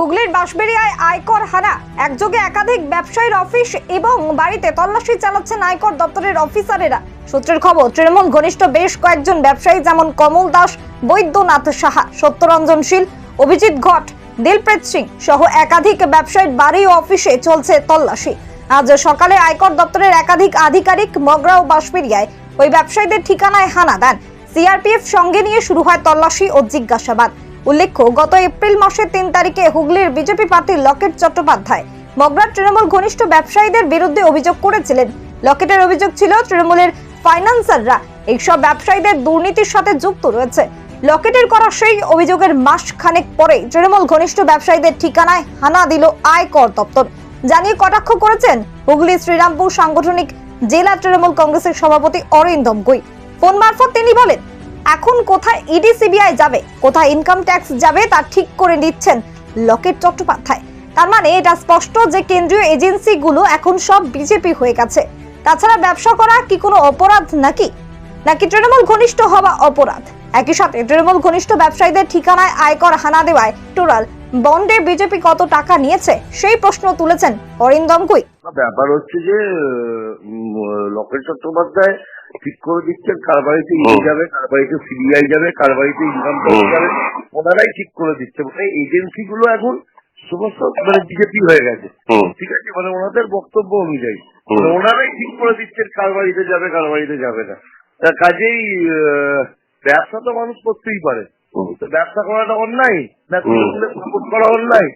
হুগলির বাঁশবেড়িয়ায় আয়কর হানা। একযোগে একাধিক ব্যবসায়ীর অফিস এবং বাড়িতে তল্লাশি চালাচ্ছেন আয়কর দপ্তরের অফিসারেরা। সূত্রের খবর, তৃণমূল ঘনিষ্ঠ বেশ কয়েকজন ব্যবসায়ী যেমন কমল দাস, বৈদ্যনাথ সাহা, সত্যরঞ্জন শীল, অভিজিৎ ঘট, দিলপ্রীত সিং সহ একাধিক ব্যবসায়ীর বাড়ি ও অফিসে চলছে তল্লাশি। আজ সকালে আয়কর দপ্তরের একাধিক আধিকারিক মগরা ও বাঁশবেড়িয়ায় ওই ব্যবসায়ীদের ঠিকানায় হানা দেন। সিআরপিএফ সঙ্গে নিয়ে শুরু হয় তল্লাশি ও জিজ্ঞাসাবাদ। উল্লেখ্য, গত এপ্রিল মাসের তিন তারিখে হুগলির বিজেপি প্রার্থী লকেট চট্টোপাধ্যায় মগরার তৃণমূল ঘনিষ্ঠ ব্যবসায়ীদের বিরুদ্ধে অভিযোগ করেছিলেন। লকেটের অভিযোগ ছিল, তৃণমূলের ফাইন্যান্সাররা এইসব ব্যবসায়ীদের দুর্নীতির সাথে যুক্ত রয়েছে। লকেটের করা সেই অভিযোগের মাস খানেক পরেই তৃণমূল ঘনিষ্ঠ ব্যবসায়ীদের ঠিকানায় হানা দিল আয়কর দপ্তর। জানিয়ে কটাক্ষ করেছেন হুগলি শ্রীরামপুর সাংগঠনিক জেলা তৃণমূল কংগ্রেসের সভাপতি অরিন্দম গুই। ফোন মারফত তিনি বলেন এখন কোথায় ইডি সিবিআই যাবে? কোথায় ইনকাম ট্যাক্স যাবে তা ঠিক করে নিচ্ছেন লকেট চট্টোপাধ্যায়। তার মানে এটা স্পষ্ট যে কেন্দ্রীয় এজেন্সিগুলো এখন সব বিজেপি হয়ে গেছে। তাছাড়া ব্যবসা করা কি কোনো অপরাধ নাকি? নাকি তৃণমূল ঘনিষ্ঠ হওয়া অপরাধ? একই সাথে তৃণমূল ঘনিষ্ঠ ব্যবসায়ীদের ঠিকানায় আয়কর হানা দেওয়ায় টোটাল বন্ডে বিজেপি কত টাকা নিয়েছে? সেই প্রশ্ন তুলেছেন অরিন্দম কুই ব্যাপার হচ্ছে যে লকেট চট্টোপাধ্যায় ঠিক করে দিচ্ছেন কার বাড়িতে ইডি যাবে কার বাড়িতে সিবিআই যাবে কার বাড়িতে ইনকাম ট্যাক্স যাবে ওনারাই ঠিক করে দিচ্ছে। মানে এজেন্সি গুলো এখন সমস্ত মানে বিজেপি হয়ে গেছে। ঠিক আছে মানে ওনাদের বক্তব্য অনুযায়ী। ওনারাই ঠিক করে দিচ্ছেন কার বাড়িতে যাবে কার বাড়িতে যাবে না। তা কাজেই ব্যবসা তো মানুষ করতেই পারে। ব্যবসা করাটা অন্যায় না হুম। তৃণমূলের সাপোর্ট করা অন্যায়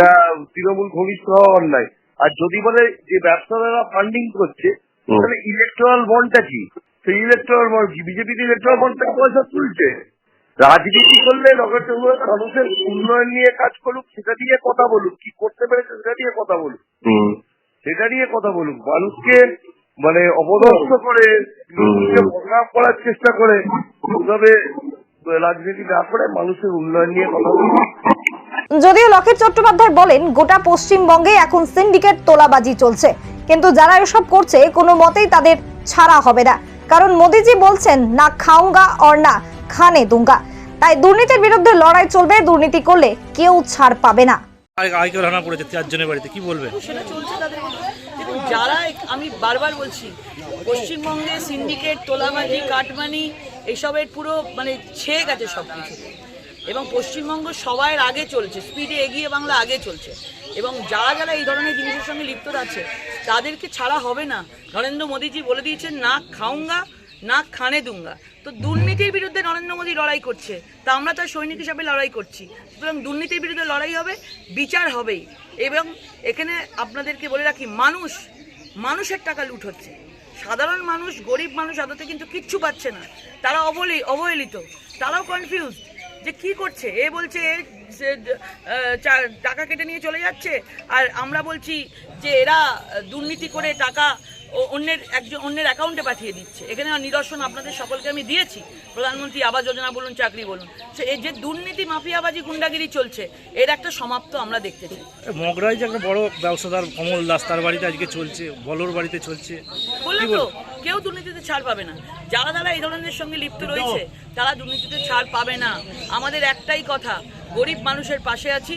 না তৃণমূল ঘনিষ্ঠ হওয়া অন্যায়। আর যদি বলে যে ব্যবসাদাররা ফান্ডিং করছে। তাহলে ইলেকট্রাল বন্ডটা কি? সেই ইলেকট্রাল বন্ড কি বিজেপি ইলেকট্রাল বন্ড থেকে পয়সা তুলছে? রাজনীতি করলে নগর মানুষের উন্নয়ন নিয়ে কাজ করুক সেটা নিয়ে কথা বলুক। কি করতে পেরেছে সেটা নিয়ে কথা বলুক। হুম। সেটা নিয়ে কথা বলুক। মানুষকে মানে অপদস্থ করে বদনাম করার চেষ্টা করে তবে রাজনীতি না করে মানুষের উন্নয়ন নিয়ে কথা বলুক। যদিও লকেট চট্টোপাধ্যায় বলেন গোটা পশ্চিমবঙ্গে এখন সিন্ডিকেট তোলাবাজি চলছে। কিন্তু যারা এসব করছে কোনো মতেই তাদের ছাড়া হবে না। কারণ মোদিজি বলছেন না খাউঙ্গা অর না খানে দুঙ্গা। তাই দুর্নীতির বিরুদ্ধে লড়াই চলবে দুর্নীতি করলে কেউ ছাড় পাবে না। আয়- আয়কর পড়েছে চারজনের বাড়িতে কি বলবেন সেটা চলছে তাদের দেখুন যারা আমি বারবার বলছি পশ্চিমবঙ্গে সিন্ডিকেট তোলাবাজি কাটমানি এসবের পুরো মানে ছেয়ে গেছে সব কিছু এবং পশ্চিমবঙ্গ সবার আগে চলছে স্পিডে এগিয়ে বাংলা আগে চলছে। এবং যারা যারা এই ধরনের জিনিসের সঙ্গে লিপ্ত আছে, তাদেরকে ছাড়া হবে না। নরেন্দ্র মোদীজি বলে দিয়েছেন, না খাউঙ্গা না খানে দুঙ্গা। তো দুর্নীতির বিরুদ্ধে নরেন্দ্র মোদী লড়াই করছে, তা আমরা তার সৈনিক হিসাবে লড়াই করছি। সুতরাং দুর্নীতির বিরুদ্ধে লড়াই হবে, বিচার হবেই। এবং এখানে আপনাদেরকে বলে রাখি, মানুষ, মানুষের টাকা লুট হচ্ছে। সাধারণ মানুষ, গরিব মানুষ আদতে কিন্তু কিচ্ছু পাচ্ছে না। তারা অবলি, অবহেলিত, তারাও কনফিউজ যে কি করছে? এ বলছে সে, টাকা কেটে নিয়ে চলে যাচ্ছে। আর আমরা বলছি যে এরা দুর্নীতি করে টাকা অন্যের একজন অন্যের অ্যাকাউন্টে পাঠিয়ে দিচ্ছে। এখানে নিদর্শন আপনাদের সকলকে আমি দিয়েছি। প্রধানমন্ত্রী আবাস যোজনা বলুন চাকরি বলুন। সে এই যে দুর্নীতি মাফিয়াবাজি গুন্ডাগিরি চলছে এর একটা সমাপ্ত আমরা দেখতে চাই। মগরাই যে একটা বড় ব্যবসাদার কমল দাস তার বাড়িতে আজকে চলছে বলর বাড়িতে চলছে। বললাম তো কেউ দুর্নীতিতে ছাড় পাবে না। যারা যারা এই ধরনের সঙ্গে লিপ্ত রয়েছে তারা দুর্নীতিতে ছাড় পাবে না। আমাদের একটাই কথা গরিব মানুষের পাশে আছি